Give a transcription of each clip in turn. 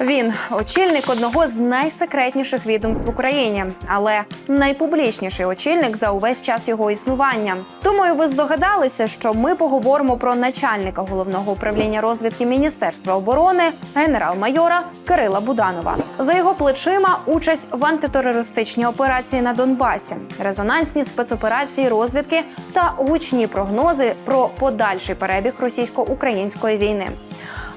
Він очільник одного з найсекретніших відомств в Україні, але найпублічніший очільник за увесь час його існування. Думаю, ви здогадалися, що ми поговоримо про начальника головного управління розвідки Міністерства оборони генерал-майора Кирила Буданова. За його плечима участь в антитерористичній операції на Донбасі, резонансні спецоперації розвідки та гучні прогнози про подальший перебіг російсько-української війни.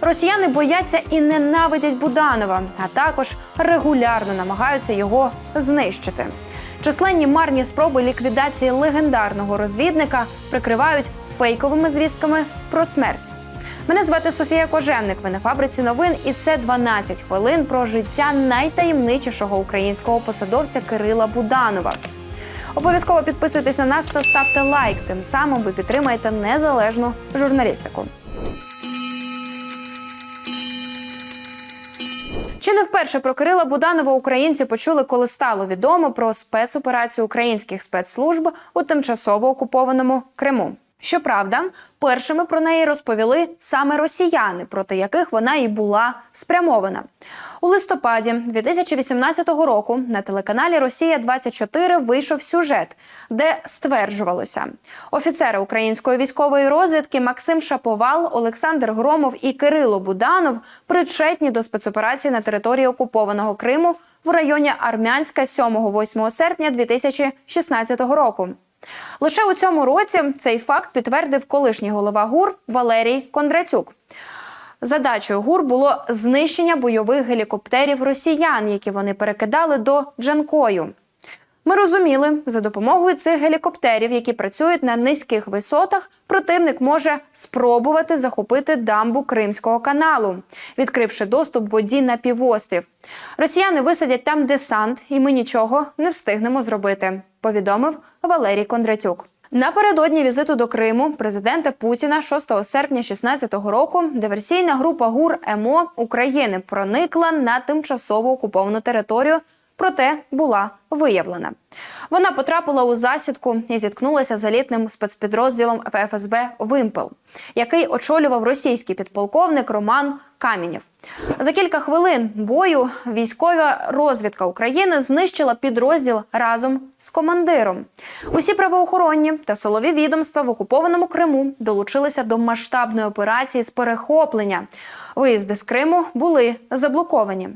Росіяни бояться і ненавидять Буданова, а також регулярно намагаються його знищити. Численні марні спроби ліквідації легендарного розвідника прикривають фейковими звістками про смерть. Мене звати Софія Кожевник. Ви на фабриці новин, і це 12 хвилин про життя найтаємничішого українського посадовця Кирила Буданова. Обов'язково підписуйтесь на нас та ставте лайк. Тим самим ви підтримаєте незалежну журналістику. Чи не вперше про Кирила Буданова українці почули, коли стало відомо про спецоперацію українських спецслужб у тимчасово окупованому Криму? Щоправда, першими про неї розповіли саме росіяни, проти яких вона і була спрямована. У листопаді 2018 року на телеканалі Росія 24 вийшов сюжет, де стверджувалося, офіцери української військової розвідки Максим Шаповал, Олександр Громов і Кирило Буданов причетні до спецоперації на території окупованого Криму в районі Армянська 7-8 серпня 2016 року. Лише у цьому році цей факт підтвердив колишній голова ГУР Валерій Кондратюк. Задачею ГУР було знищення бойових гелікоптерів росіян, які вони перекидали до Джанкою. Ми розуміли, за допомогою цих гелікоптерів, які працюють на низьких висотах, противник може спробувати захопити дамбу Кримського каналу, відкривши доступ воді на півострів. Росіяни висадять там десант, і ми нічого не встигнемо зробити, повідомив Валерій Кондратюк. Напередодні візиту до Криму президента Путіна 6 серпня 2016 року диверсійна група ГУР МО України проникла на тимчасово окуповану територію, проте була виявлена. Вона потрапила у засідку і зіткнулася з елітним спецпідрозділом ФСБ Вимпел, який очолював російський підполковник Роман Камінєв. За кілька хвилин бою військова розвідка України знищила підрозділ разом з командиром. Усі правоохоронні та силові відомства в окупованому Криму долучилися до масштабної операції з перехоплення. Виїзди з Криму були заблоковані.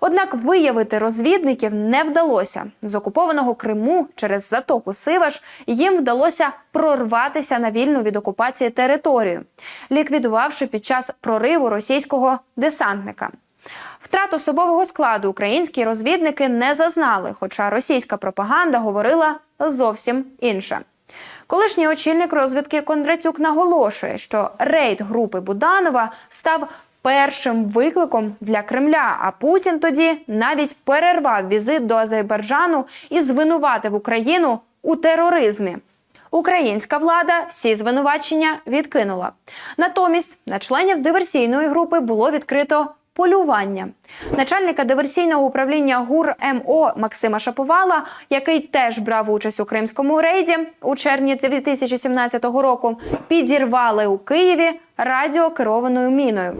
Однак виявити розвідників не вдалося. З окупованого Криму через затоку Сиваш їм вдалося прорватися на вільну від окупації територію, ліквідувавши під час прориву російського десантника. Втрат особового складу українські розвідники не зазнали, хоча російська пропаганда говорила зовсім інше. Колишній очільник розвідки Кондратюк наголошує, що рейд групи Буданова став першим викликом для Кремля. А Путін тоді навіть перервав візит до Азербайджану і звинуватив Україну у тероризмі. Українська влада всі звинувачення відкинула. Натомість на членів диверсійної групи було відкрито полювання. Начальника диверсійного управління ГУР МО Максима Шаповала, який теж брав участь у кримському рейді у червні 2017 року, підірвали у Києві радіокерованою міною.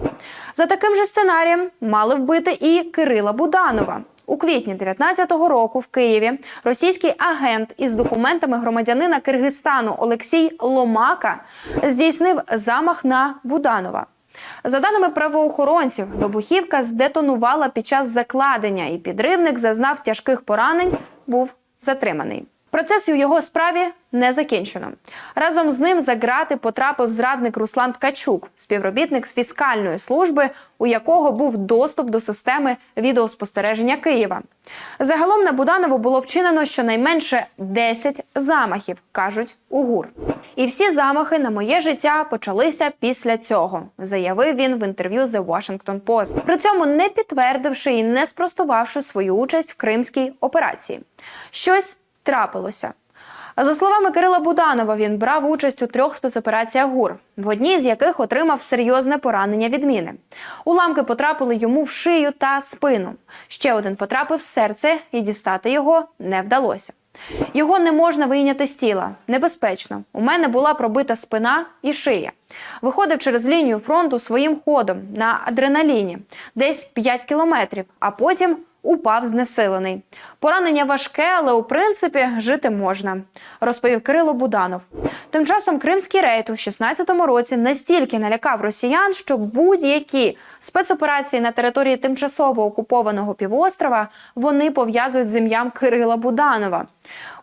За таким же сценарієм мали вбити і Кирила Буданова. У квітні 19-го року в Києві російський агент із документами громадянина Киргизстану Олексій Ломака здійснив замах на Буданова. За даними правоохоронців, вибухівка здетонувала під час закладення, і підривник зазнав тяжких поранень, був затриманий. Процес у його справі не закінчено. Разом з ним за ґрати потрапив зрадник Руслан Ткачук, співробітник з фіскальної служби, у якого був доступ до системи відеоспостереження Києва. Загалом на Буданову було вчинено щонайменше 10 замахів, кажуть у ГУР. І всі замахи на моє життя почалися після цього, заявив він в інтерв'ю The Washington Post. При цьому не підтвердивши і не спростувавши свою участь в кримській операції. Щось трапилося. За словами Кирила Буданова, він брав участь у трьох спецопераціях ГУР, в одній з яких отримав серйозне поранення від міни. Уламки потрапили йому в шию та спину. Ще один потрапив в серце, і дістати його не вдалося. Його не можна вийняти з тіла. Небезпечно. У мене була пробита спина і шия. Виходив через лінію фронту своїм ходом на адреналіні, десь 5 кілометрів, а потім упав знесилений. Поранення важке, але у принципі жити можна, розповів Кирило Буданов. Тим часом кримський рейд у 16-му році настільки налякав росіян, що будь-які спецоперації на території тимчасово окупованого півострова вони пов'язують з ім'ям Кирила Буданова.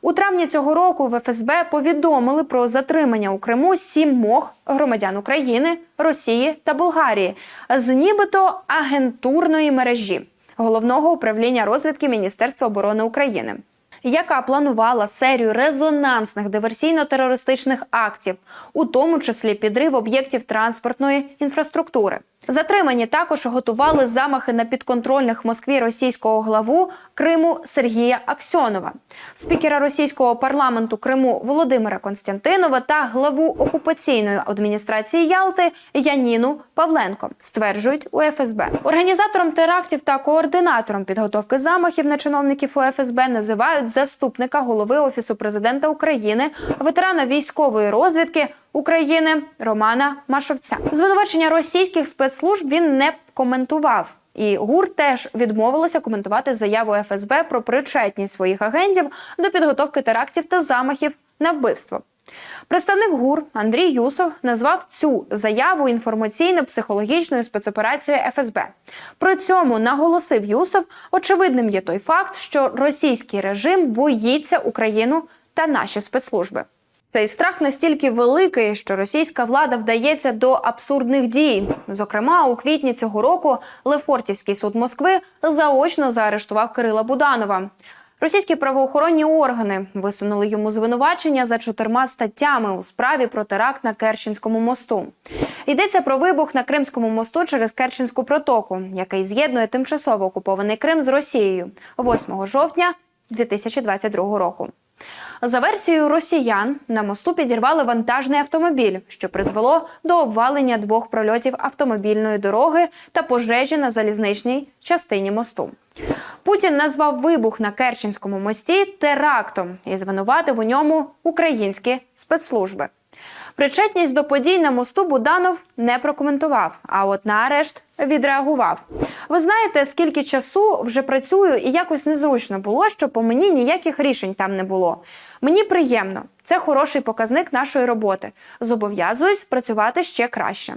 У травні цього року в ФСБ повідомили про затримання у Криму сімох громадян України, Росії та Болгарії з нібито агентурної мережі головного управління розвідки Міністерства оборони України. Яка планувала серію резонансних диверсійно-терористичних актів, у тому числі підрив об'єктів транспортної інфраструктури. Затримані також готували замахи на підконтрольних Москві російського главу Криму Сергія Аксьонова, спікера російського парламенту Криму Володимира Константинова та главу окупаційної адміністрації Ялти Яніну Павленко, стверджують у ФСБ. Організатором терактів та координатором підготовки замахів на чиновників у ФСБ називають заступника голови офісу президента України, ветерана військової розвідки. України Романа Машовця звинувачення російських спецслужб він не коментував. І ГУР теж відмовилося коментувати заяву ФСБ про причетність своїх агентів до підготовки терактів та замахів на вбивство. Представник ГУР Андрій Юсов назвав цю заяву інформаційно-психологічною спецоперацією ФСБ. При цьому наголосив Юсов, очевидним є той факт, що російський режим боїться Україну та наші спецслужби. Цей страх настільки великий, що російська влада вдається до абсурдних дій. Зокрема, у квітні цього року Лефортівський суд Москви заочно заарештував Кирила Буданова. Російські правоохоронні органи висунули йому звинувачення за чотирма статтями у справі про теракт на Керченському мосту. Йдеться про вибух на Кримському мосту через Керченську протоку, який з'єднує тимчасово окупований Крим з Росією 8 жовтня 2022 року. За версією росіян на мосту підірвали вантажний автомобіль, що призвело до обвалення двох прольотів автомобільної дороги та пожежі на залізничній частині мосту. Путін назвав вибух на Керченському мості терактом і звинуватив у ньому українські спецслужби. Причетність до подій на мосту Буданов не прокоментував, а от на арешт відреагував. Ви знаєте, скільки часу вже працюю, і якось незручно було, що по мені ніяких рішень там не було. Мені приємно, це хороший показник нашої роботи. Зобов'язуюсь працювати ще краще.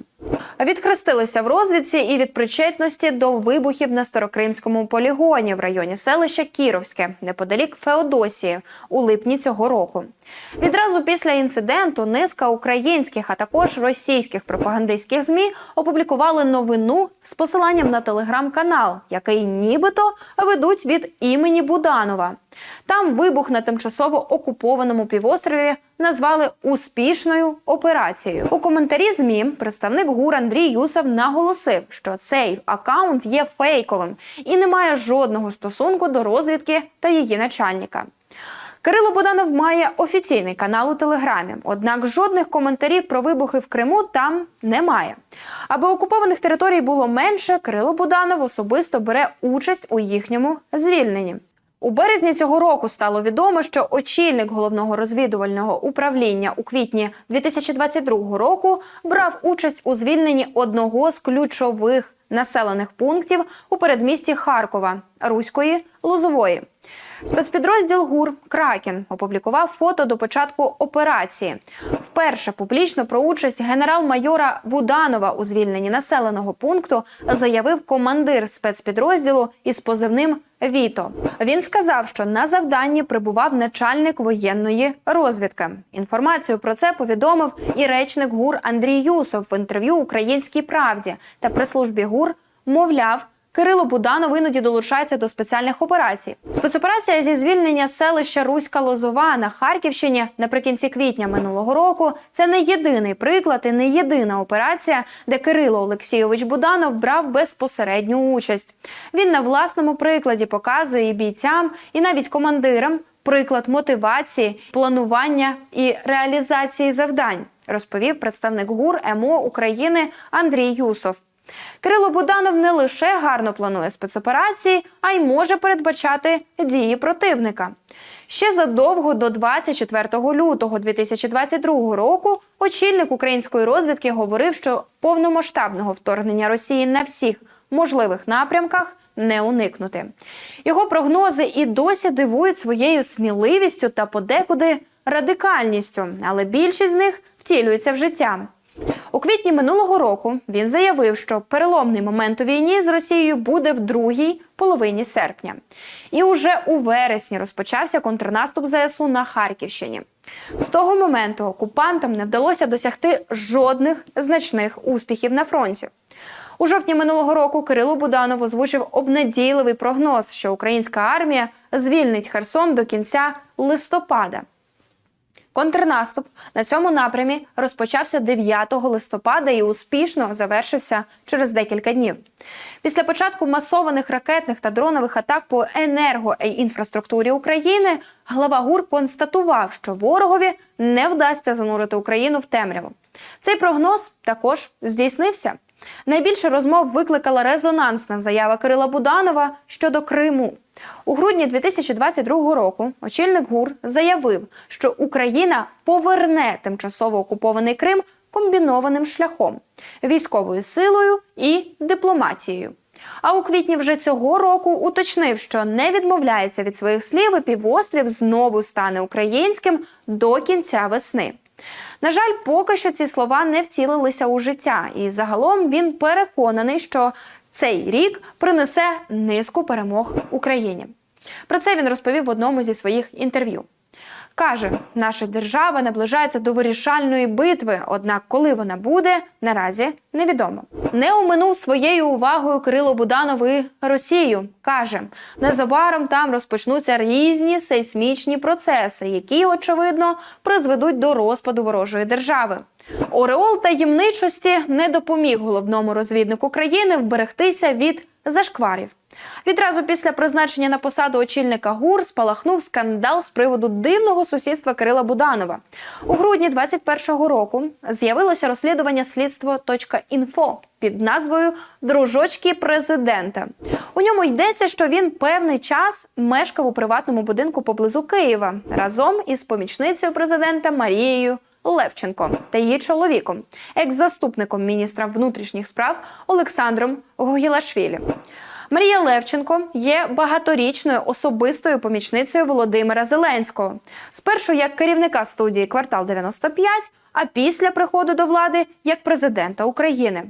Відхрестилися в розвідці і від причетності до вибухів на старокримському полігоні в районі селища Кіровське, неподалік Феодосії, у липні цього року. Відразу після інциденту низка українських, а також російських пропагандистських змі опублікували новину з посиланням на телеграм-канал, який нібито ведуть від імені Буданова. Там вибух на тимчасово окупованому півострові назвали успішною операцією. У коментарі змі представник ГУР Андрій Юсов наголосив, що цей акаунт є фейковим і не має жодного стосунку до розвідки та її начальника. Кирило Буданов має офіційний канал у Телеграмі, однак жодних коментарів про вибухи в Криму там немає. Аби окупованих територій було менше, Кирило Буданов особисто бере участь у їхньому звільненні. У березні цього року стало відомо, що очільник головного розвідувального управління у квітні 2022 року брав участь у звільненні одного з ключових населених пунктів у передмісті Харкова Руської Лозової. Спецпідрозділ ГУР Кракен опублікував фото до початку операції. Вперше публічно про участь генерал-майора Буданова у звільненні населеного пункту заявив командир спецпідрозділу із позивним Віто. Він сказав, що на завданні прибував начальник воєнної розвідки. Інформацію про це повідомив і речник ГУР Андрій Юсов в інтерв'ю Українській правді та прес-службі ГУР, мовляв. Кирило Буданов іноді долучається до спеціальних операцій. Спецоперація зі звільнення селища Руська Лозова на Харківщині наприкінці квітня минулого року. Це не єдиний приклад і не єдина операція, де Кирило Олексійович Буданов брав безпосередню участь. Він на власному прикладі показує і бійцям, і навіть командирам приклад мотивації, планування і реалізації завдань, розповів представник ГУР МО України Андрій Юсов. Кирило Буданов не лише гарно планує спецоперації, а й може передбачати дії противника. Ще задовго до 24 лютого 2022 року очільник української розвідки говорив, що повномасштабного вторгнення Росії на всіх можливих напрямках не уникнути. Його прогнози і досі дивують своєю сміливістю та подекуди радикальністю, але більшість з них втілюється в життя. У квітні минулого року він заявив, що переломний момент у війні з Росією буде в другій половині серпня. І уже у вересні розпочався контрнаступ ЗСУ на Харківщині. З того моменту окупантам не вдалося досягти жодних значних успіхів на фронті. У жовтні минулого року Кирило Буданов озвучив обнадійливий прогноз, що українська армія звільнить Херсон до кінця листопада. Контрнаступ на цьому напрямі розпочався 9 листопада і успішно завершився через декілька днів. Після початку масованих ракетних та дронових атак по енергоінфраструктурі України глава ГУР констатував, що ворогові не вдасться занурити Україну в темряву. Цей прогноз також здійснився. Найбільше розмов викликала резонансна заява Кирила Буданова щодо Криму. У грудні 2022 року очільник ГУР заявив, що Україна поверне тимчасово окупований Крим комбінованим шляхом військовою силою і дипломатією. А у квітні вже цього року уточнив, що не відмовляється від своїх слів, і півострів знову стане українським до кінця весни. На жаль, поки що ці слова не втілилися у життя, і загалом він переконаний, що цей рік принесе низку перемог Україні. Про це він розповів в одному зі своїх інтерв'ю. Каже, наша держава наближається до вирішальної битви, однак коли вона буде, наразі невідомо. Не оминув своєю увагою Кирило Буданов і Росію. Каже, незабаром там розпочнуться різні сейсмічні процеси, які, очевидно, призведуть до розпаду ворожої держави. Ореол таємничості не допоміг головному розвіднику країни вберегтися від зашкварів. Відразу після призначення на посаду очільника ГУР спалахнув скандал з приводу дивного сусідства Кирила Буданова. У грудні 21-го року з'явилося розслідування слідство.інфо під назвою Дружочки президента. У ньому йдеться, що він певний час мешкав у приватному будинку поблизу Києва разом із помічницею президента Марією. Левченко та її чоловіком, екс-заступником міністра внутрішніх справ Олександром Гогілашвілі. Марія Левченко є багаторічною особистою помічницею Володимира Зеленського. Спершу як керівника студії Квартал 95, а після приходу до влади як президента України.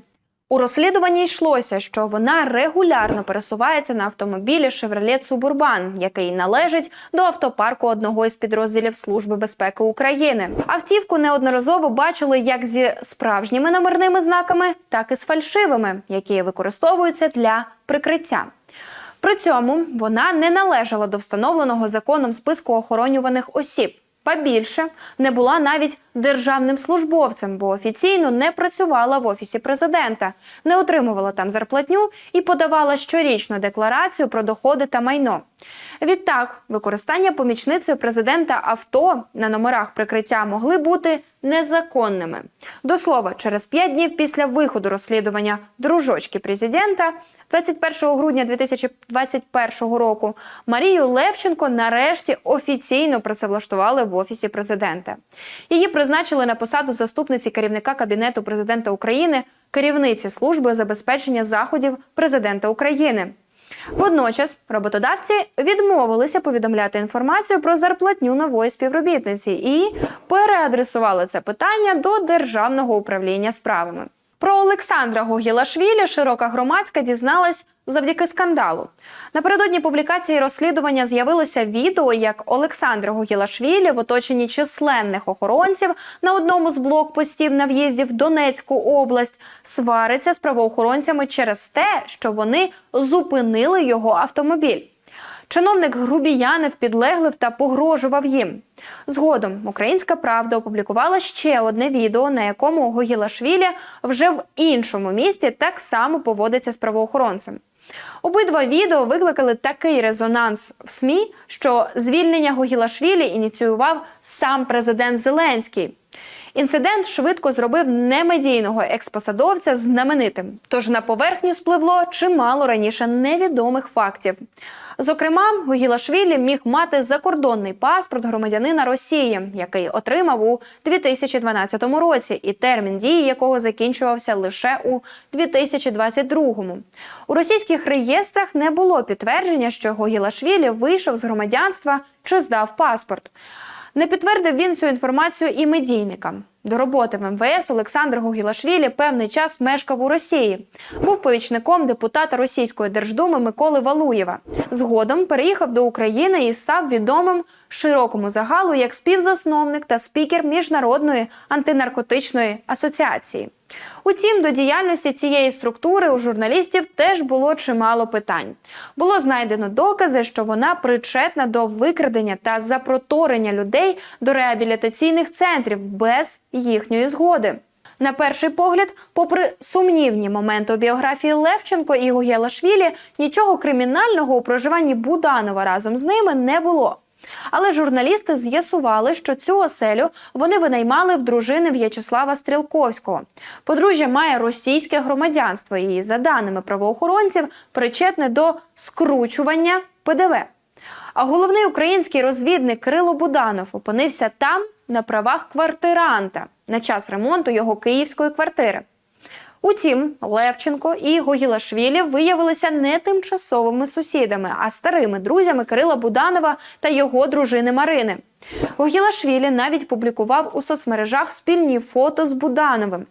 У розслідуванні йшлося, що вона регулярно пересувається на автомобілі Chevrolet Suburban, який належить до автопарку одного із підрозділів Служби безпеки України. Автівку неодноразово бачили як зі справжніми номерними знаками, так і з фальшивими, які використовуються для прикриття. При цьому вона не належала до встановленого законом списку охоронюваних осіб. Па більше не була навіть державним службовцем, бо офіційно не працювала в офісі президента, не отримувала там зарплатню і подавала щорічну декларацію про доходи та майно. Відтак, використання помічницею президента авто на номерах прикриття могли бути незаконними. До слова, через п'ять днів після виходу розслідування дружочки президента, 21 грудня 2021 року, Марію Левченко нарешті офіційно працевлаштували в офісі президента. Її призначили на посаду заступниці керівника кабінету президента України, керівниці служби забезпечення заходів президента України. Водночас роботодавці відмовилися повідомляти інформацію про зарплатню нової співробітниці і переадресували це питання до державного управління справами. Про Олександра Гогілашвілі широка громадська дізналась завдяки скандалу. Напередодні публікації розслідування з'явилося відео, як Олександр Гогілашвілі в оточенні численних охоронців на одному з блокпостів на в'їзді в Донецьку область свариться з правоохоронцями через те, що вони зупинили його автомобіль. Чиновник грубіянив, підлеглив та погрожував їм. Згодом Українська Правда опублікувала ще одне відео, на якому Гогілашвілі вже в іншому місті так само поводиться з правоохоронцем. Обидва відео викликали такий резонанс в СМІ, що звільнення Гогілашвілі ініціював сам президент Зеленський. Інцидент швидко зробив немедійного експосадовця знаменитим. Тож на поверхню спливло чимало раніше невідомих фактів. Зокрема, Гугілашвілі міг мати закордонний паспорт громадянина Росії, який отримав у 2012 році, і термін дії якого закінчувався лише у 2022. У російських реєстрах не було підтвердження, що Гугілашвілі вийшов з громадянства чи здав паспорт. Не підтвердив він цю інформацію і медійникам. До роботи в МВС Олександр Гугілашвілі певний час мешкав у Росії. Був повічником депутата Російської держдуми Миколи Валуєва. Згодом переїхав до України і став відомим широкому загалу як співзасновник та спікер міжнародної антинаркотичної асоціації. Утім, до діяльності цієї структури у журналістів теж було чимало питань. Було знайдено докази, що вона причетна до викрадення та запроторення людей до реабілітаційних центрів без їхньої згоди. На перший погляд, попри сумнівні моменти у біографії Левченко і Гугелашвілі, нічого кримінального у проживанні Буданова разом з ними не було. Але журналісти з'ясували, що цю оселю вони винаймали в дружини В'ячеслава Стрілковського. Подружжя має російське громадянство і, за даними правоохоронців, причетне до скручування ПДВ. А головний український розвідник Кирило Буданов опинився там на правах квартиранта на час ремонту його київської квартири. Утім, Левченко і Гогілашвілі виявилися не тимчасовими сусідами, а старими друзями Кирила Буданова та його дружини Марини. Гогілашвілі навіть публікував у соцмережах спільні фото з Будановим.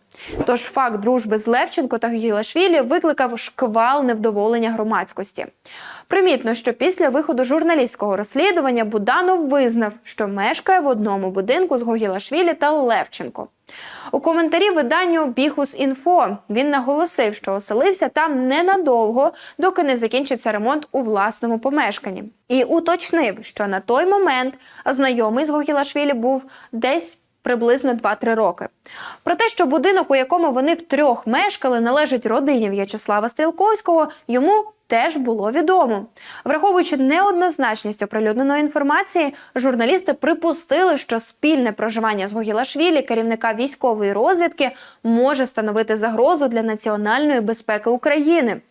Тож факт дружби з Левченко та Гогілашвілі викликав шквал невдоволення громадськості. Примітно, що після виходу журналістського розслідування Буданов визнав, що мешкає в одному будинку з Гогілашвілі та Левченко. У коментарі виданню Біхус Інфо він наголосив, що оселився там ненадовго, доки не закінчиться ремонт у власному помешканні, і уточнив, що на той момент знайомий з Гогілашвілі був десь. Приблизно 2-3 роки. Про те, що будинок, у якому вони втрьох мешкали, належить родині В'ячеслава Стрілковського, йому теж було відомо. Враховуючи неоднозначність оприлюдненої інформації, журналісти припустили, що спільне проживання з Гогілашвілі, керівника військової розвідки, може становити загрозу для національної безпеки України.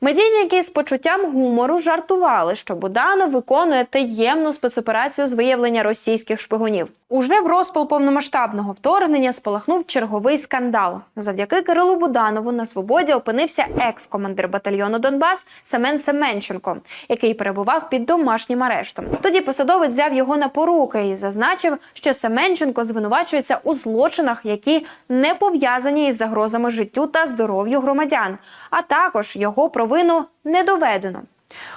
Медійники з почуттям гумору жартували, що Буданов виконує таємну спецоперацію з виявлення російських шпигунів. Уже в розпал повномасштабного вторгнення спалахнув черговий скандал. Завдяки Кирилу Буданову на свободі опинився екс-командир батальйону Донбас Семен Семенченко, який перебував під домашнім арештом. Тоді посадовець взяв його на поруки і зазначив, що Семенченко звинувачується у злочинах, які не пов'язані із загрозами життю та здоров'ю громадян, а також його провину не доведено.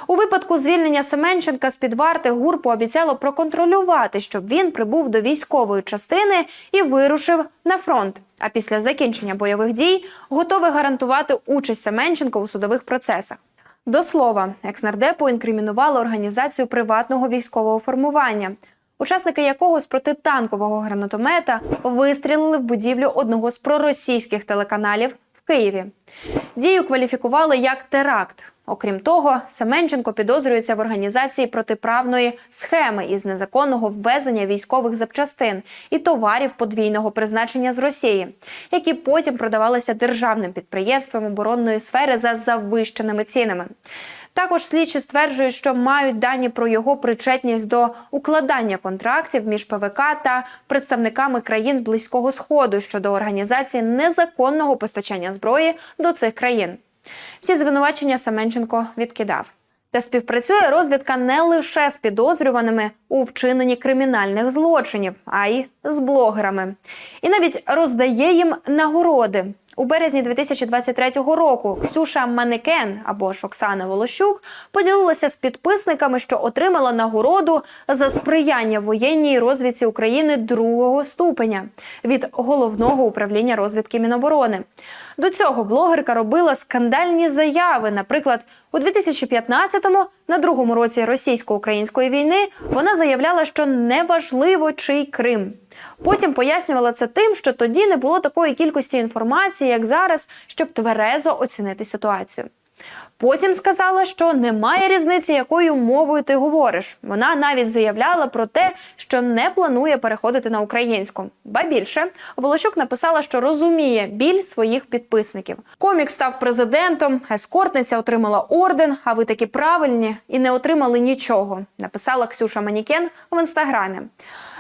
У випадку звільнення Семенченка з під варти ГУР пообіцяло проконтролювати, щоб він прибув до військової частини і вирушив на фронт. А після закінчення бойових дій готове гарантувати участь Семенченка у судових процесах. До слова, екснардепу інкримінували організацію приватного військового формування, учасники якого з протитанкового гранатомета вистрілили в будівлю одного з проросійських телеканалів Києві. Дію кваліфікували як теракт. Окрім того, Семенченко підозрюється в організації протиправної схеми із незаконного ввезення військових запчастин і товарів подвійного призначення з Росії, які потім продавалися державним підприємствам оборонної сфери за завищеними цінами. Також слідчі стверджують, що мають дані про його причетність до укладання контрактів між ПВК та представниками країн Близького Сходу щодо організації незаконного постачання зброї до цих країн. Всі звинувачення Семенченко відкидав. Та співпрацює розвідка не лише з підозрюваними у вчиненні кримінальних злочинів, а й з блогерами. І навіть роздає їм нагороди. У березні 2023 року Ксюша Манекен або ж Оксана Волощук поділилася з підписниками, що отримала нагороду за сприяння воєнній розвідці України другого ступеня від головного управління розвідки Міноборони. До цього блогерка робила скандальні заяви. Наприклад, у 2015-му, на другому році російсько-української війни, вона заявляла, що неважливо чий Крим. Потім пояснювала це тим, що тоді не було такої кількості інформації, як зараз, щоб тверезо оцінити ситуацію. Потім сказала, що немає різниці, якою мовою ти говориш. Вона навіть заявляла про те, що не планує переходити на українську. Ба більше Волощук написала, що розуміє біль своїх підписників. Комік став президентом, ескортниця отримала орден. А ви такі правильні і не отримали нічого. Написала Ксюша Манікен в інстаграмі.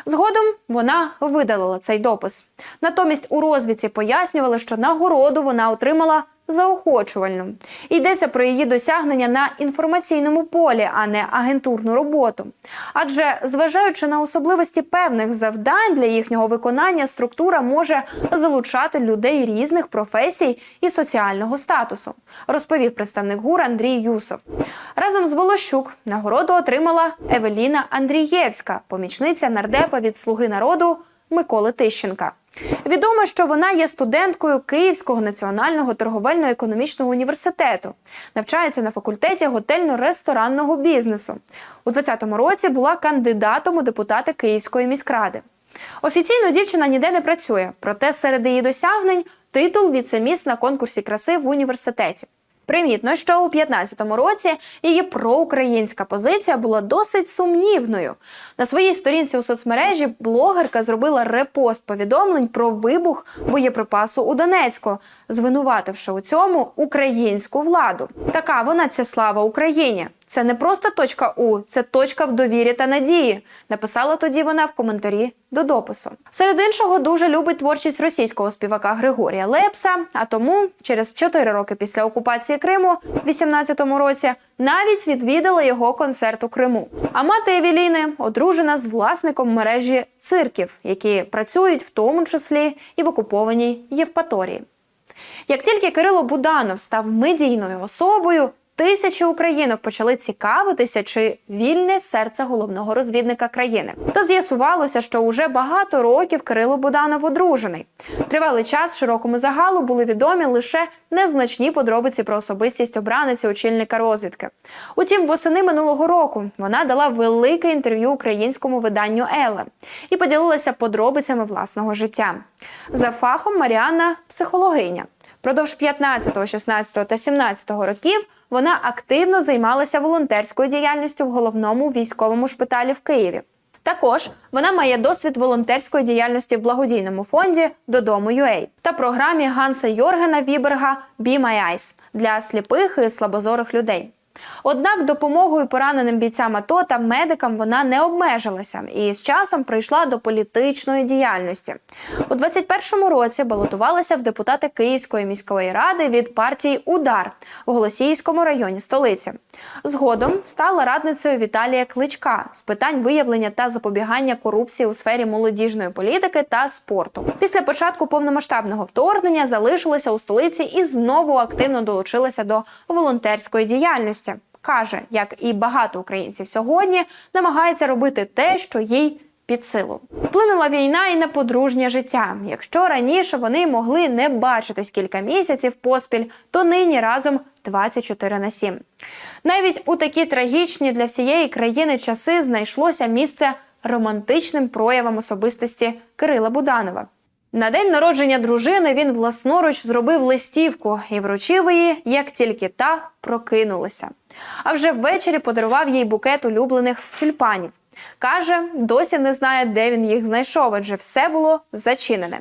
Згодом вона видалила цей допис. Натомість у розвідці пояснювали, що нагороду вона отримала заохочувальну. Йдеться про її досягнення на інформаційному полі, а не агентурну роботу. Адже, зважаючи на особливості певних завдань для їхнього виконання, структура може залучати людей різних професій і соціального статусу, розповів представник ГУР Андрій Юсов. Разом з Волощук нагороду отримала Евеліна Андрієвська, помічниця нардепа від Слуги народу Миколи Тищенка. Відомо, що вона є студенткою Київського національного торговельно-економічного університету, навчається на факультеті готельно-ресторанного бізнесу. У 2020 році була кандидатом у депутати Київської міськради. Офіційно дівчина ніде не працює, проте серед її досягнень титул віцеміс на конкурсі краси в університеті. Примітно, що у 2015 році її проукраїнська позиція була досить сумнівною. На своїй сторінці у соцмережі блогерка зробила репост повідомлень про вибух боєприпасу у Донецьку, звинувативши у цьому українську владу. Така вона ця слава Україні. Це не просто точка У, це точка в довірі та надії. Написала тоді вона в коментарі до допису. Серед іншого дуже любить творчість російського співака Григорія Лепса. А тому, через 4 роки після окупації Криму, в 18-му році, навіть відвідала його концерт у Криму. А мати Евеліни одружена з власником мережі цирків, які працюють в тому числі і в окупованій Євпаторії. Як тільки Кирило Буданов став медійною особою, тисячі українок почали цікавитися, чи вільне серце головного розвідника країни. Та з'ясувалося, що уже багато років Кирило Буданов одружений. Тривалий час широкому загалу були відомі лише незначні подробиці про особистість обраниці очільника розвідки. Утім, восени минулого року вона дала велике інтерв'ю українському виданню Еле і поділилася подробицями власного життя. За фахом Маріанна психологиня. Продовж 15, 16 та 17 років вона активно займалася волонтерською діяльністю в головному військовому шпиталі в Києві. Також вона має досвід волонтерської діяльності в благодійному фонді Додому UA та програмі Ганса Йоргена Віберга «Be My Eyes» для сліпих і слабозорих людей. Однак допомогою пораненим бійцям АТО та медикам вона не обмежилася і з часом прийшла до політичної діяльності. У 21-му році балотувалася в депутати Київської міської ради від партії Удар в Голосіївському районі столиці. Згодом стала радницею Віталія Кличка з питань виявлення та запобігання корупції у сфері молодіжної політики та спорту. Після початку повномасштабного вторгнення залишилася у столиці і знову активно долучилася до волонтерської діяльності. Каже, як і багато українців сьогодні, намагається робити те, що їй під силу. Вплинула війна і на подружнє життя. Якщо раніше вони могли не бачитись кілька місяців поспіль, то нині разом 24 на 7. Навіть у такі трагічні для всієї країни часи знайшлося місце романтичним проявам особистості Кирила Буданова. На день народження дружини він власноруч зробив листівку і вручив її, як тільки та прокинулася. А вже ввечері подарував їй букет улюблених тюльпанів. Каже, досі не знає, де він їх знайшов, адже все було зачинене.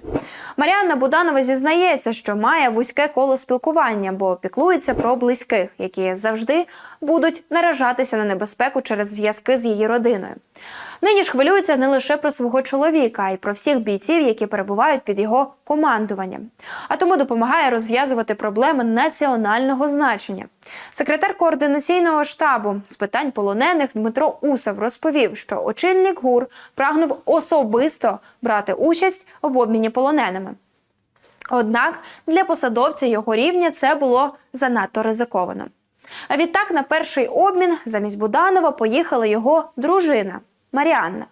Маріанна Буданова зізнається, що має вузьке коло спілкування, бо піклується про близьких, які завжди будуть наражатися на небезпеку через зв'язки з її родиною. Нині ж хвилюється не лише про свого чоловіка, а й про всіх бійців, які перебувають під його командуванням. А тому допомагає розв'язувати проблеми національного значення. Секретар координаційного штабу з питань полонених Дмитро Усов розповів, що очільник ГУР прагнув особисто брати участь в обміні полоненими. Однак для посадовця його рівня це було занадто ризиковано. А відтак на перший обмін замість Буданова поїхала його дружина Маріанна.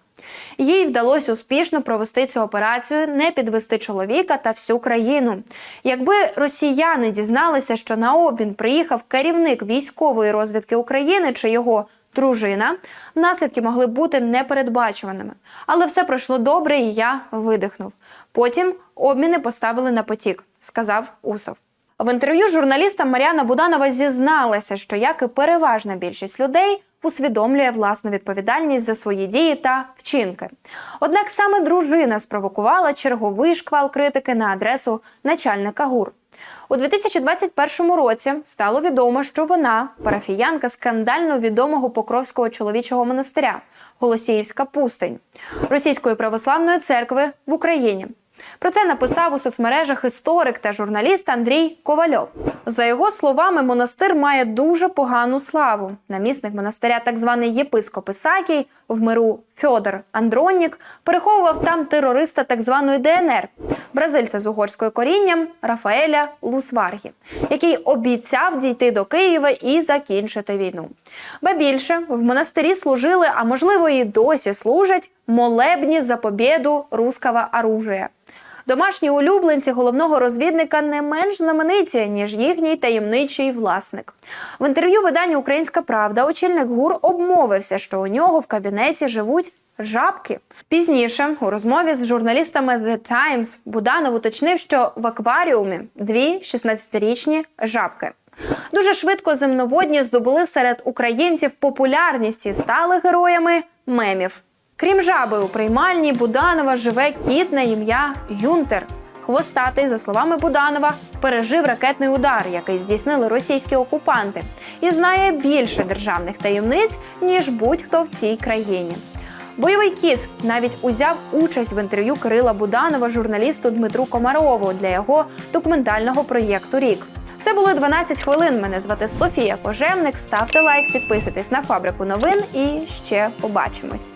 Їй вдалося успішно провести цю операцію, не підвести чоловіка та всю країну. Якби росіяни дізналися, що на обмін приїхав керівник військової розвідки України чи його дружина, наслідки могли бути непередбачуваними. Але все пройшло добре, і я видихнув. Потім обміни поставили на потік, сказав Усов. В інтерв'ю журналістам Мар'яна Буданова зізналася, що як і переважна більшість людей усвідомлює власну відповідальність за свої дії та вчинки. Однак саме дружина спровокувала черговий шквал критики на адресу начальника ГУР. У 2021 році стало відомо, що вона парафіянка скандально відомого Покровського чоловічого монастиря Голосіївська пустень Російської православної церкви в Україні. Про це написав у соцмережах історик та журналіст Андрій Ковальов. За його словами, монастир має дуже погану славу. Намісник монастиря, так званий єпископ Ісакій, в миру Фьодор Андронік, переховував там терориста так званої ДНР, бразильця з угорською корінням Рафаеля Лусваргі, який обіцяв дійти до Києва і закінчити війну. Ба більше в монастирі служили, а можливо і досі служать молебні за побєду руского оружия. Домашні улюбленці головного розвідника не менш знамениті, ніж їхній таємничий власник. В інтерв'ю виданню Українська Правда очільник ГУР обмовився, що у нього в кабінеті живуть жабки. Пізніше у розмові з журналістами The Times Буданов уточнив, що в акваріумі дві 16-річні жабки. Дуже швидко земноводні здобули серед українців популярність і стали героями мемів. Крім жаби, у приймальні Буданова живе кіт на ім'я Юнтер. Хвостатий, за словами Буданова, пережив ракетний удар, який здійснили російські окупанти, і знає більше державних таємниць, ніж будь-хто в цій країні. Бойовий кіт навіть узяв участь в інтерв'ю Кирила Буданова журналісту Дмитру Комарову для його документального проєкту Рік. Це були 12 хвилин. Мене звати Софія Кожевник. Ставте лайк, підписуйтесь на фабрику новин і ще побачимось.